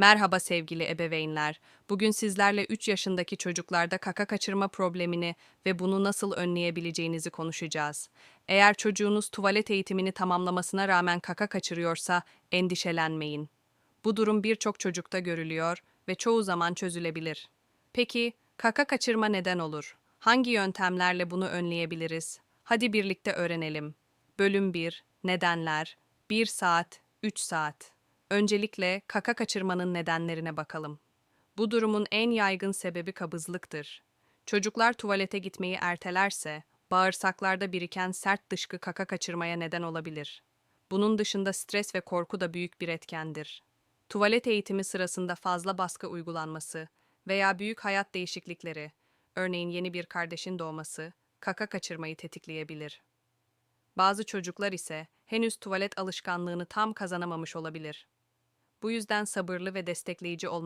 Merhaba sevgili ebeveynler. Bugün sizlerle 3 yaşındaki çocuklarda kaka kaçırma problemini ve bunu nasıl önleyebileceğinizi konuşacağız. Eğer çocuğunuz tuvalet eğitimini tamamlamasına rağmen kaka kaçırıyorsa endişelenmeyin. Bu durum birçok çocukta görülüyor ve çoğu zaman çözülebilir. Peki kaka kaçırma neden olur? Hangi yöntemlerle bunu önleyebiliriz? Hadi birlikte öğrenelim. Bölüm 1 Nedenler 1 saat 3 saat Öncelikle kaka kaçırmanın nedenlerine bakalım. Bu durumun en yaygın sebebi kabızlıktır. Çocuklar tuvalete gitmeyi ertelerse, bağırsaklarda biriken sert dışkı kaka kaçırmaya neden olabilir. Bunun dışında stres ve korku da büyük bir etkendir. Tuvalet eğitimi sırasında fazla baskı uygulanması veya büyük hayat değişiklikleri, örneğin yeni bir kardeşin doğması, kaka kaçırmayı tetikleyebilir. Bazı çocuklar ise henüz tuvalet alışkanlığını tam kazanamamış olabilir. Bu yüzden sabırlı ve destekleyici olmak